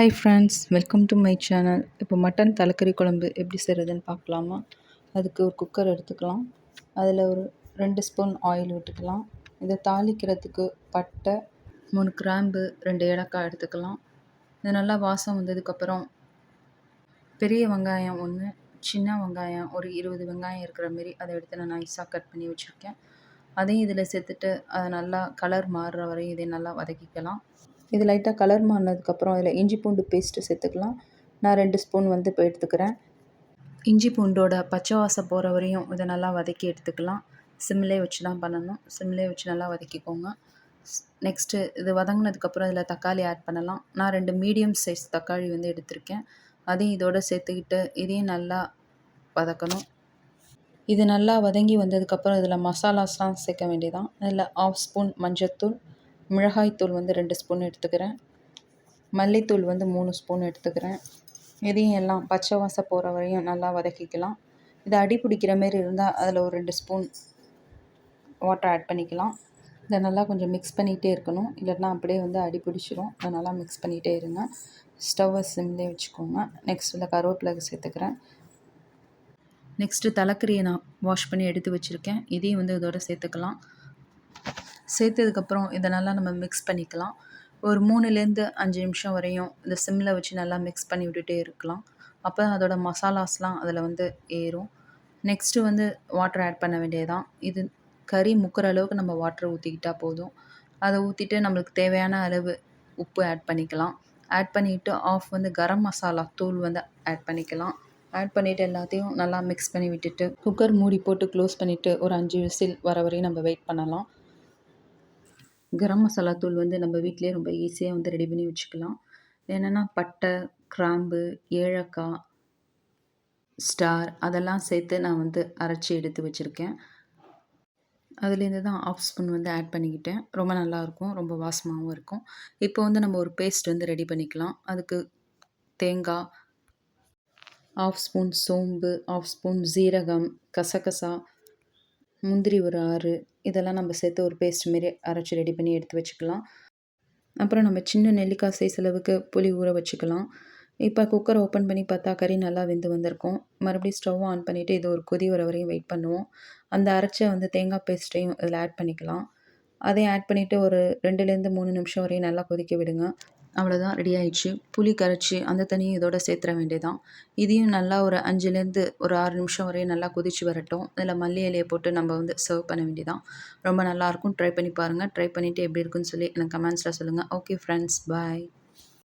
Hi friends welcome to my channel இப்போ mutton தலைக்கறி குழம்பு எப்படி செய்கிறதுன்னு பார்க்கலாமா? அதுக்கு ஒரு குக்கர் எடுத்துக்கலாம். அதில் ஒரு ரெண்டு ஸ்பூன் ஆயில் விட்டுக்கலாம். இதை தாளிக்கிறதுக்கு பட்டை மூணு கிராம்பு ரெண்டு ஏலக்காய் எடுத்துக்கலாம். இது நல்லா வாசம் வந்ததுக்கப்புறம் பெரிய வெங்காயம் ஒன்று சின்ன வெங்காயம் ஒரு இருபது வெங்காயம் இருக்கிற மாரி அதை எடுத்து நான் நைஸாக கட் பண்ணி வச்சுருக்கேன். அதையும் இதில் சேர்த்துட்டு அதை நல்லா கலர் மாறுற வரையும் இதை நல்லா வதக்கிக்கலாம். இது லைட்டாக கலர் மாறினதுக்கப்புறம் இதில் இஞ்சி பூண்டு பேஸ்ட்டு சேர்த்துக்கலாம். நான் ரெண்டு ஸ்பூன் வந்து இப்போ எடுத்துக்கிறேன். இஞ்சி பூண்டோட பச்சை வாசம் போகிற வரையும் இதை நல்லா வதக்கி எடுத்துக்கலாம். சிம்லே வச்சு தான் பண்ணணும். சிம்லே வச்சு நல்லா வதக்கிக்கோங்க. நெக்ஸ்ட்டு இது வதங்கினதுக்கப்புறம் இதில் தக்காளி ஆட் பண்ணலாம். நான் ரெண்டு மீடியம் சைஸ் தக்காளி வந்து எடுத்திருக்கேன். அதையும் இதோடு சேர்த்துக்கிட்டு இதையும் நல்லா வதக்கணும். இது நல்லா வதங்கி வந்ததுக்கப்புறம் இதில் மசாலாஸ்லாம் சேர்க்க வேண்டியதான் இதில் ஆஃப் ஸ்பூன் மஞ்சத்தூள் மிளகாய்த்தூள் வந்து ரெண்டு ஸ்பூன் எடுத்துக்கிறேன். மல்லித்தூள் வந்து மூணு ஸ்பூன் எடுத்துக்கிறேன். இதையும் எல்லாம் பச்சை வாசம் போகிற வரையும் நல்லா வதக்கிக்கலாம். இது அடி பிடிக்கிற மாரி இருந்தால் அதில் ஒரு ரெண்டு ஸ்பூன் வாட்டர் ஆட் பண்ணிக்கலாம். இதை நல்லா கொஞ்சம் மிக்ஸ் பண்ணிகிட்டே இருக்கணும். இல்லைன்னா அப்படியே வந்து அடி பிடிச்சிரும். அதை நல்லா மிக்ஸ் பண்ணிகிட்டே இருங்க. ஸ்டவ்வை சிம்லே வச்சுக்கோங்க. நெக்ஸ்ட் இதில் கருவேப்பிலை சேர்த்துக்கிறேன். நெக்ஸ்ட்டு தலைக்கறியை நான் வாஷ் பண்ணி எடுத்து வச்சுருக்கேன். இதையும் வந்து இதோட சேர்த்துக்கலாம். சேர்த்ததுக்கப்புறம் இதை நல்லா நம்ம மிக்ஸ் பண்ணிக்கலாம். ஒரு மூணுலேருந்து அஞ்சு நிமிஷம் வரையும் இந்த சிம்மில் வச்சு நல்லா மிக்ஸ் பண்ணி விட்டுட்டே இருக்கலாம். அப்போ அதோட மசாலாஸ்லாம் அதில் வந்து ஏறும். நெக்ஸ்ட்டு வந்து வாட்டர் ஆட் பண்ண வேண்டியதான் இது கறி முக்கிற அளவுக்கு நம்ம வாட்டர் ஊற்றிக்கிட்டால் போதும். அதை ஊற்றிட்டு நம்மளுக்கு தேவையான அளவு உப்பு ஆட் பண்ணிக்கலாம். ஆட் பண்ணிவிட்டு ஆஃப் வந்து கரம் மசாலா தூள் வந்து ஆட் பண்ணிக்கலாம். ஆட் பண்ணிவிட்டு எல்லாத்தையும் நல்லா மிக்ஸ் பண்ணி விட்டுட்டு குக்கர் மூடி போட்டு க்ளோஸ் பண்ணிவிட்டு ஒரு அஞ்சு விசில் வர வரையும் நம்ம வெயிட் பண்ணலாம். கரம் மசாலா தூள் வந்து நம்ம வீட்டிலே ரொம்ப ஈஸியாக வந்து ரெடி பண்ணி வச்சுக்கலாம். என்னென்னா பட்டை கிராம்பு ஏலக்காய் ஸ்டார் அதெல்லாம் சேர்த்து நான் வந்து அரைச்சி எடுத்து வச்சுருக்கேன். அதுலேருந்து தான் ஆஃப் ஸ்பூன் வந்து ஆட் பண்ணிக்கிட்டேன். ரொம்ப நல்லாயிருக்கும் ரொம்ப வாசமாகவும் இருக்கும். இப்போ வந்து நம்ம ஒரு பேஸ்ட் வந்து ரெடி பண்ணிக்கலாம். அதுக்கு தேங்காய் ஆஃப் ஸ்பூன் சோம்பு ஆஃப் ஸ்பூன் ஜீரகம் கசகசா முந்திரி ஒரு ஆறு இதெல்லாம் நம்ம சேர்த்து ஒரு பேஸ்ட் மாரி அரைச்சி ரெடி பண்ணி எடுத்து வச்சுக்கலாம். அப்புறம் நம்ம சின்ன நெல்லிக்காய் சைஸ் அளவுக்கு புளி ஊற வச்சுக்கலாம். இப்போ குக்கரை ஓப்பன் பண்ணி பார்த்தா கறி நல்லா வெந்து வந்திருக்கும். மறுபடியும் ஸ்டவ் ஆன் பண்ணிவிட்டு இது ஒரு கொதி வர வரையும் வெயிட் பண்ணுவோம். அந்த அரைச்ச வந்து தேங்காய் பேஸ்ட்டையும் இதில் ஆட் பண்ணிக்கலாம். அதையும் ஆட் பண்ணிவிட்டு ஒரு ரெண்டுலேருந்து மூணு நிமிஷம் வரையும் நல்லா கொதிக்க விடுங்க. அவ்வளோதான் ரெடி ஆயிடுச்சு. புளி கரைச்சி அந்த தண்ணியும் இதோட சேர்த்துற வேண்டியதான் இதையும் நல்லா ஒரு அஞ்சுலேருந்து ஒரு ஆறு நிமிஷம் வரையும் நல்லா கொதிச்சு வரட்டும். இதில் மல்லி இலையை போட்டு நம்ம வந்து சர்வ் பண்ண வேண்டியதான் ரொம்ப நல்லாயிருக்கும் ட்ரை பண்ணி பாருங்கள் ட்ரை பண்ணிவிட்டு எப்படி இருக்குன்னு சொல்லி எனக்கு கமெண்ட்ஸில் சொல்லுங்கள் ஓகே ஃப்ரெண்ட்ஸ் பாய்